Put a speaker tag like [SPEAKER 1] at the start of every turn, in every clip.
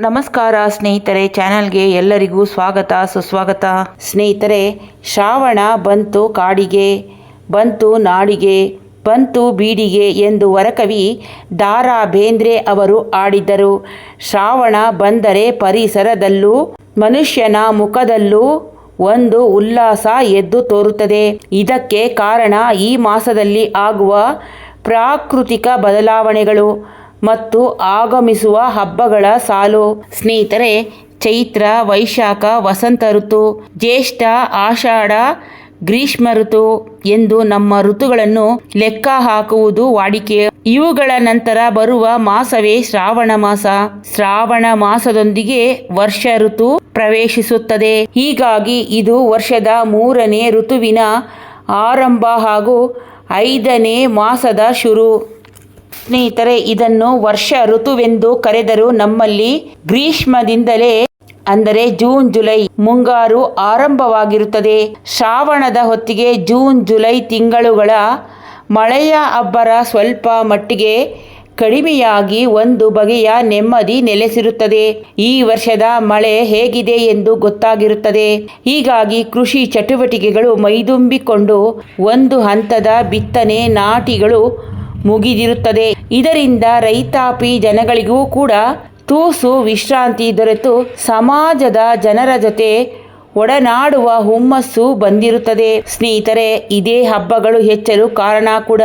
[SPEAKER 1] ನಮಸ್ಕಾರ ಸ್ನೇಹಿತರೆ ಚಾನಲ್ಗೆ ಎಲ್ಲರಿಗೂ ಸ್ವಾಗತ, ಸುಸ್ವಾಗತ. ಸ್ನೇಹಿತರೆ, ಶ್ರಾವಣ ಬಂತು ಕಾಡಿಗೆ, ಬಂತು ನಾಡಿಗೆ, ಬಂತು ಬೀಡಿಗೆ ಎಂದು ವರಕವಿ ದಾರಾ ಬೇಂದ್ರೆ ಅವರು ಆಡಿದ್ದರು ಶ್ರಾವಣ ಬಂದರೆ ಪರಿಸರದಲ್ಲೂ, ಮನುಷ್ಯನ ಮುಖದಲ್ಲೂ ಒಂದು ಉಲ್ಲಾಸ ಎದ್ದು ತೋರುತ್ತದೆ. ಇದಕ್ಕೆ ಕಾರಣ ಈ ಮಾಸದಲ್ಲಿ ಆಗುವ ಪ್ರಾಕೃತಿಕ ಬದಲಾವಣೆಗಳು. ಮತ್ತು ಆಗಮಿಸುವ ಹಬ್ಬಗಳ ಸಾಲು. ಸ್ನೇಹಿತರೆ, ಚೈತ್ರ, ವೈಶಾಖ, ವಸಂತ ಋತು, ಜ್ಯೇಷ್ಠ, ಆಷಾಢ, ಗ್ರೀಷ್ಮ ಋತು ಎಂದು ನಮ್ಮ ಋತುಗಳನ್ನು ಲೆಕ್ಕ ಹಾಕುವುದು ವಾಡಿಕೆ. ಇವುಗಳ ನಂತರ ಬರುವ ಮಾಸವೇ ಶ್ರಾವಣ ಮಾಸ. ಶ್ರಾವಣ ಮಾಸದೊಂದಿಗೆ ವರ್ಷ ಋತು ಪ್ರವೇಶಿಸುತ್ತದೆ. ಹೀಗಾಗಿ ಇದು ವರ್ಷದ ಮೂರನೇ ಋತುವಿನ ಆರಂಭ ಹಾಗೂ ಐದನೇ ಮಾಸದ ಶುರು. ಸ್ನೇಹಿತರೆ, ಇದನ್ನು ವರ್ಷ ಋತುವೆಂದು ಕರೆದರೂ ನಮ್ಮಲ್ಲಿ ಗ್ರೀಷ್ಮದಿಂದಲೇ, ಅಂದರೆ ಜೂನ್, ಜುಲೈ ಮುಂಗಾರು ಆರಂಭವಾಗಿರುತ್ತದೆ. ಶ್ರಾವಣದ ಹೊತ್ತಿಗೆ ಜೂನ್, ಜುಲೈ ತಿಂಗಳುಗಳ ಮಳೆಯ ಅಬ್ಬರ ಸ್ವಲ್ಪ ಮಟ್ಟಿಗೆ ಕಡಿಮೆಯಾಗಿ ಒಂದು ಬಗೆಯ ನೆಮ್ಮದಿ ನೆಲೆಸಿರುತ್ತದೆ. ಈ ವರ್ಷದ ಮಳೆ ಹೇಗಿದೆ ಎಂದು ಗೊತ್ತಾಗಿರುತ್ತದೆ. ಹೀಗಾಗಿ ಕೃಷಿ ಚಟುವಟಿಕೆಗಳು ಮೈದುಂಬಿಕೊಂಡು ಒಂದು ಹಂತದ ಬಿತ್ತನೆ ನಾಟಿಗಳು ಮುಗಿದಿರುತ್ತದೆ. ಇದರಿಂದ ರೈತಾಪಿ ಜನಗಳಿಗೂ ಕೂಡ ತೂಸು ವಿಶ್ರಾಂತಿ ದೊರೆತು. ಸಮಾಜದ ಜನರ ಜೊತೆ ಒಡನಾಡುವ ಹುಮ್ಮಸ್ಸು ಬಂದಿರುತ್ತದೆ. ಸ್ನೇಹಿತರೆ, ಇದೇ ಹಬ್ಬಗಳು ಹೆಚ್ಚಲು ಕಾರಣ ಕೂಡ.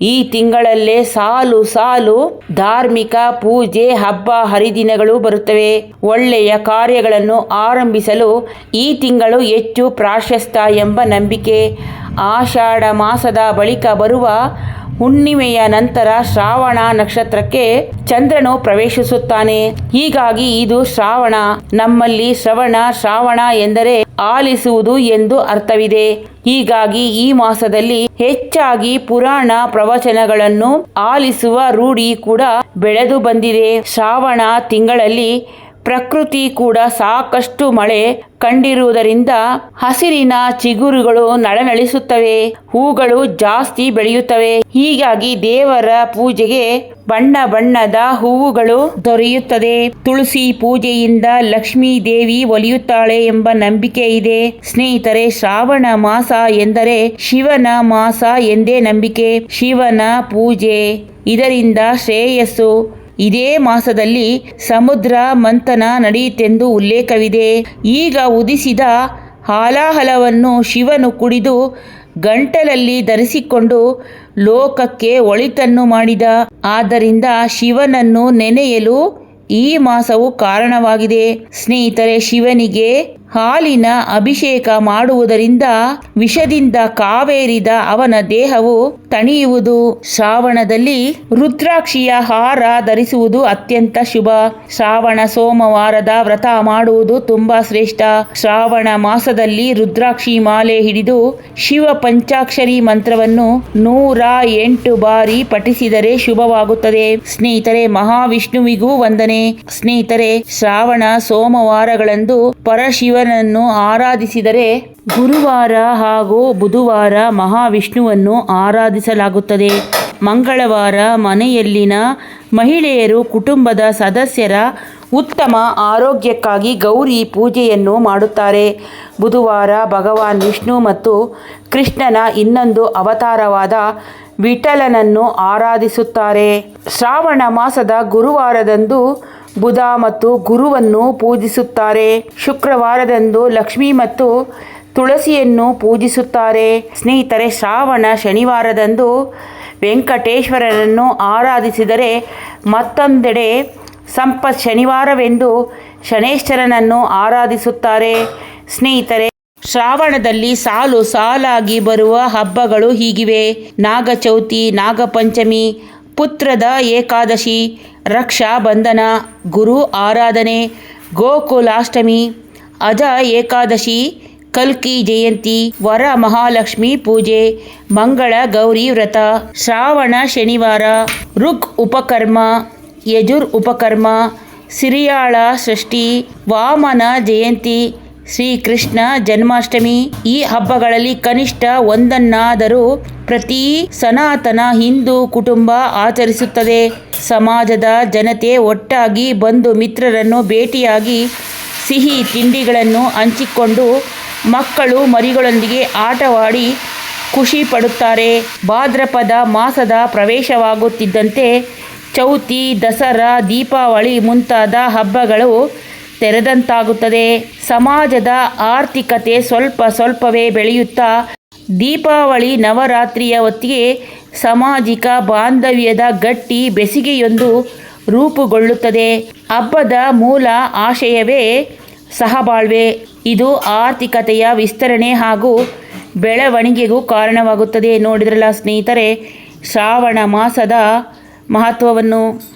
[SPEAKER 1] ಈ ತಿಂಗಳಲ್ಲೇ ಸಾಲು ಸಾಲು ಧಾರ್ಮಿಕ ಪೂಜೆ, ಹಬ್ಬ, ಹರಿದಿನಗಳು ಬರುತ್ತವೆ. ಒಳ್ಳೆಯ ಕಾರ್ಯಗಳನ್ನು ಆರಂಭಿಸಲು ಈ ತಿಂಗಳು ಹೆಚ್ಚು ಪ್ರಾಶಸ್ತ್ಯ ಎಂಬ ನಂಬಿಕೆ. ಆಷಾಢ ಮಾಸದ ಬಳಿಕ ಬರುವ ಹುಣ್ಣಿಮೆಯ ನಂತರ ಶ್ರಾವಣ ನಕ್ಷತ್ರಕ್ಕೆ ಚಂದ್ರನು ಪ್ರವೇಶಿಸುತ್ತಾನೆ. ಹೀಗಾಗಿ ಇದು ಶ್ರಾವಣ. ನಮ್ಮಲ್ಲಿ ಶ್ರವಣ, ಶ್ರಾವಣ ಎಂದರೆ ಆಲಿಸುವುದು ಎಂದು ಅರ್ಥವಿದೆ. ಹೀಗಾಗಿ ಈ ಮಾಸದಲ್ಲಿ ಹೆಚ್ಚಾಗಿ ಪುರಾಣ ಪ್ರವಚನಗಳನ್ನು ಆಲಿಸುವ ರೂಢಿ ಕೂಡ ಬೆಳೆದು ಬಂದಿದೆ. ಶ್ರಾವಣ ತಿಂಗಳಲ್ಲಿ ಪ್ರಕೃತಿ ಕೂಡ ಸಾಕಷ್ಟು ಮಳೆ ಕಂಡಿರುವುದರಿಂದ ಹಸಿರಿನ ಚಿಗುರುಗಳು ನಳನಳಿಸುತ್ತವೆ, ಹೂಗಳು ಜಾಸ್ತಿ ಬೆಳೆಯುತ್ತವೆ. ಹೀಗಾಗಿ ದೇವರ ಪೂಜೆಗೆ ಬಣ್ಣ ಬಣ್ಣದ ಹೂವುಗಳು ದೊರೆಯುತ್ತದೆ. ತುಳಸಿ ಪೂಜೆಯಿಂದ ಲಕ್ಷ್ಮೀ ದೇವಿ ಒಲಿಯುತ್ತಾಳೆ ಎಂಬ ನಂಬಿಕೆ ಇದೆ. ಸ್ನೇಹಿತರೆ, ಶ್ರಾವಣ ಮಾಸ ಎಂದರೆ ಶಿವನ ಮಾಸ ಎಂದೇ ನಂಬಿಕೆ. ಶಿವನ ಪೂಜೆ ಇದರಿಂದ ಶ್ರೇಯಸ್ಸು ಇದೇ ಮಾಸದಲ್ಲಿ ಸಮುದ್ರ ಮಂಥನ ನಡೆಯಿತೆಂದು ಉಲ್ಲೇಖವಿದೆ. ಈಗ ಉದಿಸಿದ ಹಾಲಾಹಲವನ್ನು ಶಿವನು ಕುಡಿದು ಗಂಟಲಲ್ಲಿ ಧರಿಸಿಕೊಂಡು ಲೋಕಕ್ಕೆ ಒಳಿತನ್ನು ಮಾಡಿದ. ಆದ್ದರಿಂದ ಶಿವನನ್ನು ನೆನೆಯಲು ಈ ಮಾಸವು ಕಾರಣವಾಗಿದೆ. ಸ್ನೇಹಿತರೆ, ಶಿವನಿಗೆ ಹಾಲಿನ ಅಭಿಷೇಕ ಮಾಡುವುದರಿಂದ ವಿಷದಿಂದ ಕಾವೇರಿದ ಅವನ ದೇಹವು ತಣಿಯುವುದು. ಶ್ರಾವಣದಲ್ಲಿ ರುದ್ರಾಕ್ಷಿಯ ಹಾರ ಧರಿಸುವುದು ಅತ್ಯಂತ ಶುಭ. ಶ್ರಾವಣ ಸೋಮವಾರದ ವ್ರತ ಮಾಡುವುದು ತುಂಬಾ ಶ್ರೇಷ್ಠ. ಶ್ರಾವಣ ಮಾಸದಲ್ಲಿ ರುದ್ರಾಕ್ಷಿ ಮಾಲೆ ಹಿಡಿದು ಶಿವ ಪಂಚಾಕ್ಷರಿ ಮಂತ್ರವನ್ನು ನೂರ ಎಂಟು ಬಾರಿ ಪಠಿಸಿದರೆ ಶುಭವಾಗುತ್ತದೆ. ಸ್ನೇಹಿತರೆ, ಮಹಾವಿಷ್ಣುವಿಗೂ ವಂದನೆ. ಸ್ನೇಹಿತರೆ, ಶ್ರಾವಣ ಸೋಮವಾರಗಳಂದು ಪರಶಿವನನ್ನು ಆರಾಧಿಸಿದರೆ ಗುರುವಾರ ಹಾಗೂ ಬುಧವಾರ ಮಹಾವಿಷ್ಣುವನ್ನು ಆರಾಧಿಸಲಾಗುತ್ತದೆ. ಮಂಗಳವಾರ ಮನೆಯಲ್ಲಿನ ಮಹಿಳೆಯರು ಕುಟುಂಬದ ಸದಸ್ಯರ ಉತ್ತಮ ಆರೋಗ್ಯಕ್ಕಾಗಿ ಗೌರಿ ಪೂಜೆಯನ್ನು ಮಾಡುತ್ತಾರೆ. ಬುಧವಾರ ಭಗವಾನ್ ವಿಷ್ಣು ಮತ್ತು ಕೃಷ್ಣನ ಇನ್ನೊಂದು ಅವತಾರವಾದ ವಿಠಲನನ್ನು ಆರಾಧಿಸುತ್ತಾರೆ. ಶ್ರಾವಣ ಮಾಸದ ಗುರುವಾರದಂದು ಬುಧ ಮತ್ತು ಗುರುವನ್ನು ಪೂಜಿಸುತ್ತಾರೆ. ಶುಕ್ರವಾರದಂದು ಲಕ್ಷ್ಮಿ ಮತ್ತು ತುಳಸಿಯನ್ನು ಪೂಜಿಸುತ್ತಾರೆ. ಸ್ನೇಹಿತರೆ, ಶ್ರಾವಣ ಶನಿವಾರದಂದು ವೆಂಕಟೇಶ್ವರರನ್ನು ಆರಾಧಿಸಿದರೆ ಮತ್ತೊಂದೆಡೆ ಸಂಪತ್ ಶನಿವಾರವೆಂದು ಶನೇಶ್ವರನನ್ನು ಆರಾಧಿಸುತ್ತಾರೆ. ಸ್ನೇಹಿತರೆ, ಶ್ರಾವಣದಲ್ಲಿ ಸಾಲು ಸಾಲಾಗಿ ಬರುವ ಹಬ್ಬಗಳು ಹೀಗಿವೆ. ನಾಗಚೌತಿ, ನಾಗಪಂಚಮಿ ಪುತ್ರದ ಏಕಾದಶಿ, ರಕ್ಷಾ ಬಂಧನ, ಗುರು ಆರಾಧನೆ, ಗೋಕುಲಾಷ್ಟಮಿ, ಅಜ ಏಕಾದಶಿ, ಕಲ್ಕಿ ಜಯಂತಿ, ವರ ಮಹಾಲಕ್ಷ್ಮಿ ಪೂಜೆ, ಮಂಗಳ ಗೌರಿ ವ್ರತ, ಶ್ರಾವಣ ಶನಿವಾರ ರುಕ್ ಉಪಕರ್ಮ, ಯಜುರ್ ಉಪಕರ್ಮ, ಸಿರಿಯಾಳ ಷಷ್ಠಿ ವಾಮನ ಜಯಂತಿ ಶ್ರೀಕೃಷ್ಣ ಜನ್ಮಾಷ್ಟಮಿ ಈ ಹಬ್ಬಗಳಲ್ಲಿ ಕನಿಷ್ಠ ಒಂದನ್ನಾದರೂ ಪ್ರತಿ ಸನಾತನ ಹಿಂದೂ ಕುಟುಂಬ ಆಚರಿಸುತ್ತದೆ. ಸಮಾಜದ ಜನತೆ ಒಟ್ಟಾಗಿ ಬಂಧು ಮಿತ್ರರನ್ನು ಭೇಟಿಯಾಗಿ ಸಿಹಿ ತಿಂಡಿಗಳನ್ನು ಹಂಚಿಕೊಂಡು ಮಕ್ಕಳು ಮರಿಗಳೊಂದಿಗೆ ಆಟವಾಡಿ ಖುಷಿ ಪಡುತ್ತಾರೆ. ಭಾದ್ರಪದ ಮಾಸದ ಪ್ರವೇಶವಾಗುತ್ತಿದ್ದಂತೆ ಚೌತಿ, ದಸರಾ, ದೀಪಾವಳಿ ಮುಂತಾದ ಹಬ್ಬಗಳು ತೆರೆದಂತಾಗುತ್ತದೆ. ಸಮಾಜದ ಆರ್ಥಿಕತೆ ಸ್ವಲ್ಪ ಸ್ವಲ್ಪವೇ ಬೆಳೆಯುತ್ತಾ, ದೀಪಾವಳಿ ನವರಾತ್ರಿಯ ಹೊತ್ತಿಗೆ ಸಾಮಾಜಿಕ ಬಾಂಧವ್ಯದ ಗಟ್ಟಿ ಬೆಸಿಗೆಯೊಂದು ರೂಪುಗೊಳ್ಳುತ್ತದೆ. ಹಬ್ಬದ ಮೂಲ ಆಶಯವೇ ಸಹಬಾಳ್ವೆ. ಇದು ಆರ್ಥಿಕತೆಯ ವಿಸ್ತರಣೆ ಹಾಗೂ ಬೆಳವಣಿಗೆಗೂ ಕಾರಣವಾಗುತ್ತದೆ. ನೋಡಿದ್ರಲ್ಲ ಸ್ನೇಹಿತರೆ, ಶ್ರಾವಣ ಮಾಸದ ಮಹತ್ವವನ್ನು.